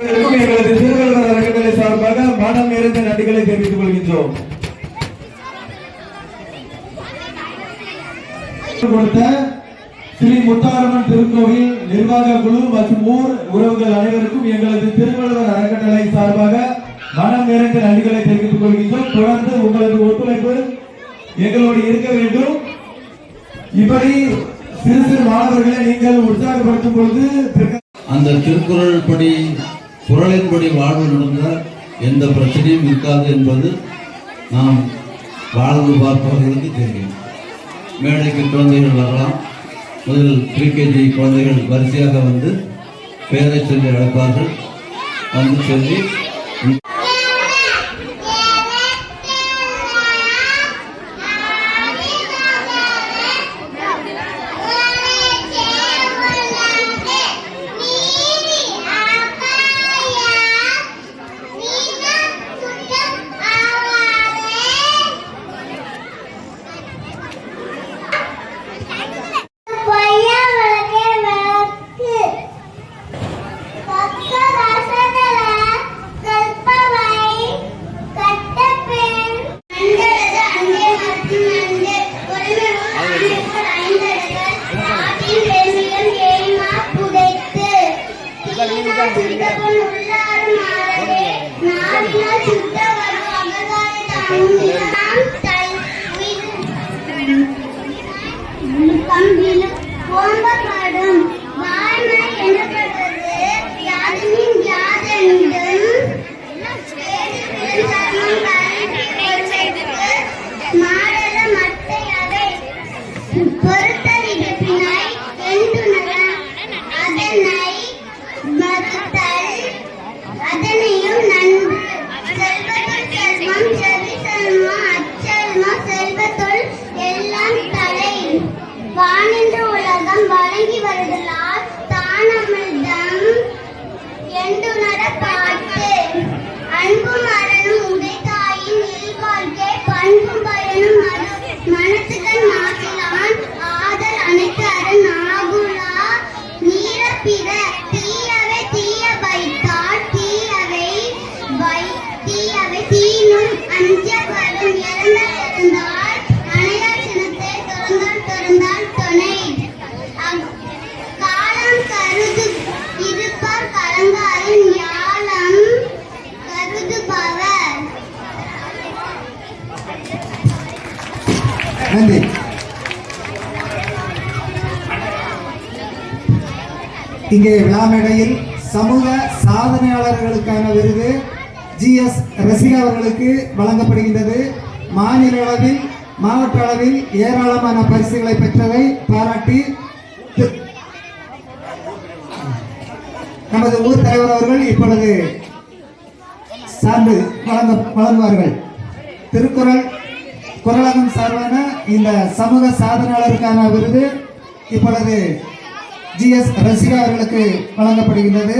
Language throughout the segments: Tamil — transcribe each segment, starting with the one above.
எங்களது திருவள்ளுவர் அறக்கட்டளை சார்பாக மனம் நிறைந்த நன்றிகளை தெரிவித்துக் கொள்கின்றோம். கொடுத்த ஸ்ரீ முத்தாரம்மன் திருக்கோவில் நிர்வாக குழு மற்றும் ஊர் உறவுகள் அனைவருக்கும் எங்களது திருவள்ளுவர் அறக்கட்டளை சார்பாக மனம் நிறைந்த நன்றிகளை தெரிவித்துக் கொள்கின்றோம். தொடர்ந்து உங்களது ஒத்துழைப்பு எங்களோடு இருக்க வேண்டும். இப்படி சிறு சிறு மாணவர்களை நீங்கள் உற்சாகப்படுத்தும் பொழுது அந்த திருக்குறள் படி குரலின்படி வாழ்வு நடந்தால் எந்த பிரச்சனையும் இருக்காது என்பது நாம் வாழ்ந்து பார்ப்பவர்களுக்கு தெரியும். மேடைக்கு குழந்தைகள் வரலாம். முதல் ப்ரீகேஜி குழந்தைகள் வரிசையாக வந்து பேரை சொல்லி அழைப்பார்கள். வந்து சொல்லி Thank you. என்றுணர பாட்டு. அன்பும் அறனும் உடைத்தாயின் இல்வாழ்க்கை பண்பும் பயனும் ஆதல் அனைத்து அரண் நன்றி இங்கே விழாமேடையில் சமூக சாதனையாளர்களுக்கான விருது ஜி எஸ் ரசிகா அவர்களுக்கு வழங்கப்படுகின்றது. மாநில அளவில் மாவட்ட அளவில் ஏராளமான பரிசுகளை பெற்றவை பாராட்டி நமது ஊர் தலைவர் அவர்கள் இப்பொழுது சார்ந்து வழங்க வழங்குவார்கள். திருக்குறள் குரலகம் சார்பான இந்த சமூக சாதனையாளருக்கான விருது இப்பொழுது ஜி எஸ் ரசிகா அவர்களுக்கு வழங்கப்படுகின்றது.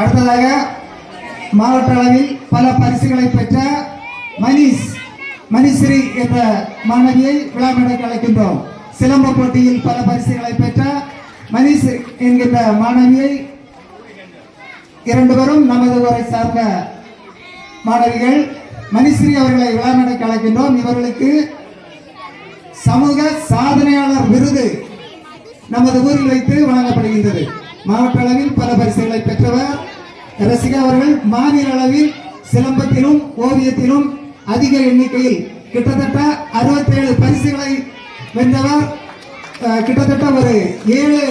அடுத்ததாக மாவட்ட அளவில் பல பரிசுகளை பெற்ற மணிஷ் மணிஸ்ரீ என்ற மாணவியை விழாமேடைக்கு அழைக்கின்றோம். சிலம்ப போட்டியில் பல பரிசுகளை பெற்ற மணிஷ் என்கின்ற மாணவியை இரண்டு பேரும் நமது ஊரை சார்ந்த மாணவிகள் மணிஸ்ரீ அவர்களை விழா நடக்க அழைக்கின்றோம். இவர்களுக்கு சமூக சாதனையாளர் விருது நமது ஊரில் வைத்து வழங்கப்படுகின்றது. மாவட்ட அளவில் பல பரிசுகளை பெற்றவர் ரசிகா அவர்கள் மாநில அளவில் சிலம்பத்திலும் ஓவியத்திலும் அதிக எண்ணிக்கையில் கிட்டத்தட்ட 67 பரிசுகளை வென்றவர் கிட்டத்தட்ட ஒரு ஏழு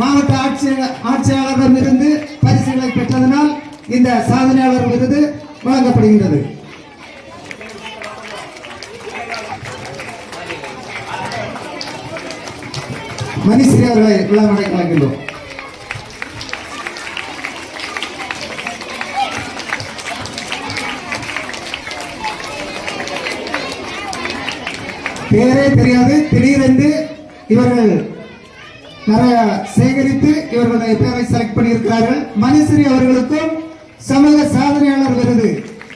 மாவட்ட ஆட்சியர் ஆட்சியாளரிடமிருந்து பரிசுகளை பெற்றதனால் இந்த சாதனையாளர் விருது வழங்கப்படுகின்றது. மணிஸ்ரீ அவர்களை விழா நடை கலக்கின்றோம். பேரே தெரியாது திடீரென்று இவர்கள் நிறைய சேகரித்து இவர்களுடைய பேரை செலக்ட் பண்ணியிருக்கிறார்கள். மணிஸ்ரீ அவர்களுக்கும் சமூக சாதனையாளர் விருது.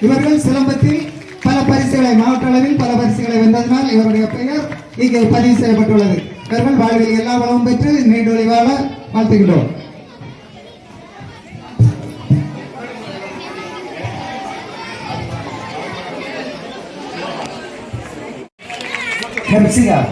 இவர்கள் சிலம்பத்தில் பல பரிசுகளை மாவட்ட அளவில் பல பரிசுகளை வென்றதனால் இவருடைய பெயர் இங்கே பதிவு செய்யப்பட்டுள்ளது. இவர்கள் வாழ்வில் எல்லா வளமும் பெற்று நீண்டொழி வாழ்த்துகின்றோம். வாழ்த்துகிறோம்